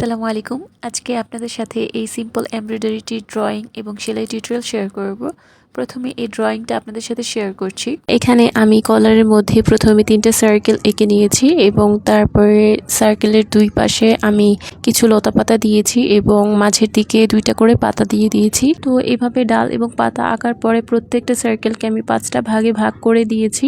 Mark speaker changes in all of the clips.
Speaker 1: আসসালামু আলাইকুম। আজকে আপনাদের সাথে এই সিম্পল এমব্রয়ডারিটি ড্রয়িং এবং সেলাই টিউটোরিয়াল শেয়ার করব। প্রথমে এই ড্রয়িংটা আপনাদের সাথে শেয়ার করছি। এখানে আমি কলারের মধ্যে প্রথমে তিনটে সার্কেল এঁকে নিয়েছি এবং তারপরে সার্কেলের দুই পাশে আমি কিছু লতা পাতা দিয়েছি এবং মাঝের দিকে দুইটা করে পাতা দিয়ে দিয়েছি। তো এভাবে ডাল এবং পাতা আঁকার পরে প্রত্যেকটা সার্কেলকে আমি পাঁচটা ভাগে ভাগ করে দিয়েছি।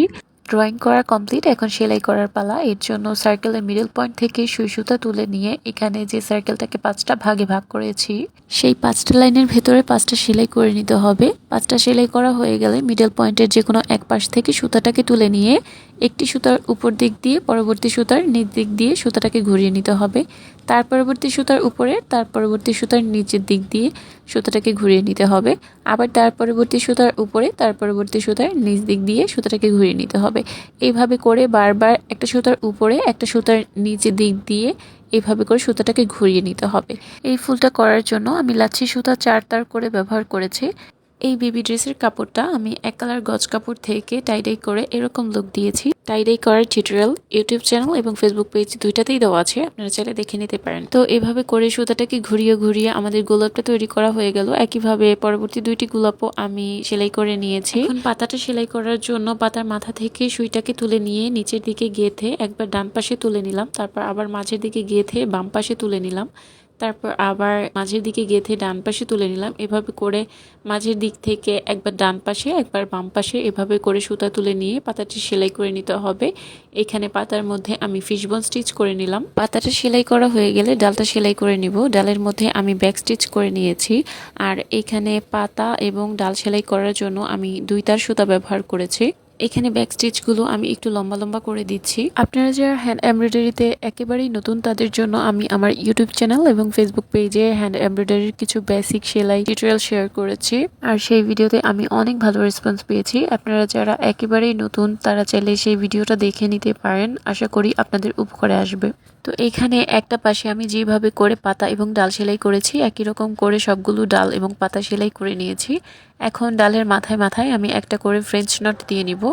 Speaker 1: ড্রয়িং করা কমপ্লিট এখন সেলাই করার পালা। এর জন্য সার্কেলের মিডল পয়েন্ট থেকে সুই সুতা তুলে নিয়ে এখানে যে সার্কেলটাকে পাঁচটা ভাগে ভাগ করেছি, সেই পাঁচটা লাইনের ভেতরে পাঁচটা সেলাই করে নিতে হবে। পাঁচটা সেলাই করা হয়ে গেলে মিডল পয়েন্টের যে কোনো এক পাশ থেকে সুতাটাকে তুলে নিয়ে একটি সুতার উপর দিক দিয়ে, পরবর্তী সুতার নিচ দিক দিয়ে সুতাটাকে ঘুরিয়ে নিতে হবে। তার পরবর্তী সুতার উপরে, তার পরবর্তী সুতার নিচের দিক দিয়ে সুতাটাকে ঘুরিয়ে নিতে হবে। আবার তার পরবর্তী সুতার উপরে, তার পরবর্তী সুতার নিচ দিক দিয়ে সুতাটাকে ঘুরিয়ে নিতে হবে। এইভাবে করে বারবার একটা সুতার উপরে, একটা সুতার নিচের দিক দিয়ে এইভাবে করে সুতাটাকে ঘুরিয়ে নিতে হবে। এই ফুলটা করার জন্য আমি লাচ্ছি সুতা চার তার করে ব্যবহার করেছি। এই বেবি ড্রেসের কাপড়টা আমি এক কালার গজ কাপড় থেকে টাইডাই করে এরকম লুক দিয়েছি। টাইডাই করার টিউটোরিয়াল ইউটিউব চ্যানেল এবং ফেসবুক পেজ দুইটাতেই দেওয়া আছে, আপনারা চাইলে দেখে নিতে পারেন। তো এভাবে করে সুতাটাকে ঘুরিয়ে ঘুরিয়ে আমাদের গোলাপটা তৈরি করা হয়ে গেল। একইভাবে পরবর্তী দুইটি গোলাপও আমি সেলাই করে নিয়েছি। এখন পাতাটা সেলাই করার জন্য পাতার মাথা থেকে সুইটাকে তুলে নিয়ে নিচের দিকে গেঁথে একবার ডান পাশে তুলে নিলাম, তারপর আবার মাঝের দিকে গেঁথে বাম পাশে তুলে নিলাম। তারপর আবার মাঝের দিকে গেঁথে ডান পাশে তুলে নিলাম। এভাবে করে মাঝের দিক থেকে একবার ডান পাশে, একবার বাম পাশে এভাবে করে সুতা তুলে নিয়ে পাতাটি সেলাই করে নিতে হবে। এখানে পাতার মধ্যে আমি ফিশবন স্টিচ করে নিলাম। পাতাটা সেলাই করা হয়ে গেলে ডালটা সেলাই করে নিব। ডালের মধ্যে আমি ব্যাক স্টিচ করে নিয়েছি। আর এখানে পাতা এবং ডাল সেলাই করার জন্য আমি দুই তার সুতা ব্যবহার করেছি। এখানে ব্যাক স্টিচগুলো আমি একটু লম্বা লম্বা করে দিচ্ছি। আপনারা যারা হ্যান্ড এমব্রয়ডারিতে একেবারেই নতুন, তাদের জন্য আমি আমার ইউটিউব চ্যানেল এবং ফেসবুক পেজে হ্যান্ড এমব্রয়ডারির কিছু বেসিক সেলাই টিউটোরিয়াল শেয়ার করেছি। আর সেই ভিডিওতে আমি অনেক ভালো রেসপন্স পেয়েছি। আপনারা যারা একেবারেই নতুন, তারা চাইলে সেই ভিডিওটা দেখে নিতে পারেন। আশা করি আপনাদের উপকারে আসবে। তো এখানে একটা পাশে আমি যেভাবে করে পাতা এবং ডাল সেলাই করেছি, একই রকম করে সবগুলো ডাল এবং পাতা সেলাই করে নিয়েছি। এখন ডালের মাথায় মাথায় আমি একটা করে ফ্রেঞ্চ নট দিয়ে নিব।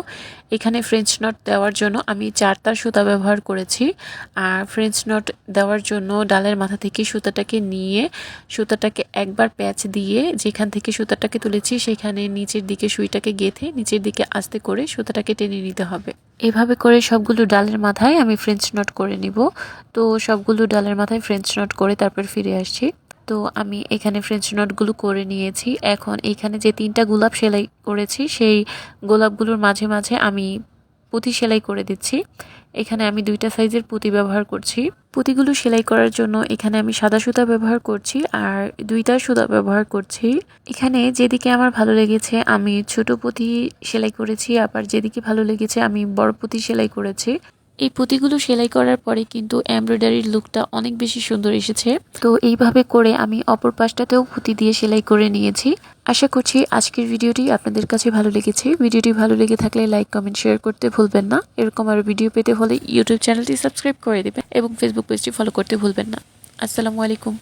Speaker 1: এখানে ফ্রেঞ্চ নট দেওয়ার জন্য আমি চারটার সুতা ব্যবহার করেছি। আর ফ্রেঞ্চ নট দেওয়ার জন্য ডালের মাথা থেকে সুতাটাকে নিয়ে সুতাটাকে একবার প্যাচ দিয়ে যেখান থেকে সুতাটাকে তুলেছি সেখানে নিচের দিকে সুইটাকে গেঁথে নিচের দিকে আস্তে করে সুতাটাকে টেনে নিতে হবে। এভাবে করে সবগুলো ডালের মাথায় আমি ফ্রেঞ্চ নট করে নিব। তো সবগুলো ডালের মাথায় ফ্রেঞ্চ নট করে তারপর ফিরে আসছি। তো আমি এখানে ফ্রেঞ্চ নটগুলো করে নিয়েছি। এখন এখানে যে তিনটা গোলাপ সেলাই করেছি, সেই গোলাপগুলোর মাঝে মাঝে আমি পুঁতি সেলাই করে দিচ্ছি। এখানে আমি দুইটা সাইজের পুঁতি ব্যবহার করছি। পুঁতিগুলো সেলাই করার জন্য এখানে আমি সাদা সুতা ব্যবহার করছি আর দুইটা সুতা ব্যবহার করছি। এখানে যেদিকে আমার ভালো লেগেছে আমি ছোট পুঁতি সেলাই করেছি, আবার যেদিকে ভালো লেগেছে আমি বড় পুঁতি সেলাই করেছি। এই পুঁতিগুলো সেলাই করার পরে কিন্তু এমব্রয়ডারির লুকটা অনেক বেশি সুন্দর এসেছে। তো এইভাবে করে আমি অপর পাশটাতেও পুঁতি দিয়ে সেলাই করে নিয়েছি। আশা করছি আজকের ভিডিওটি আপনাদের কাছে ভালো লেগেছে। ভিডিওটি ভালো লেগে থাকলে লাইক, কমেন্ট, শেয়ার করতে ভুলবেন না। এরকম আরও ভিডিও পেতে হলে ইউটিউব চ্যানেলটি সাবস্ক্রাইব করে দেবেন এবং ফেসবুক পেজটি ফলো করতে ভুলবেন না। আসসালামু আলাইকুম।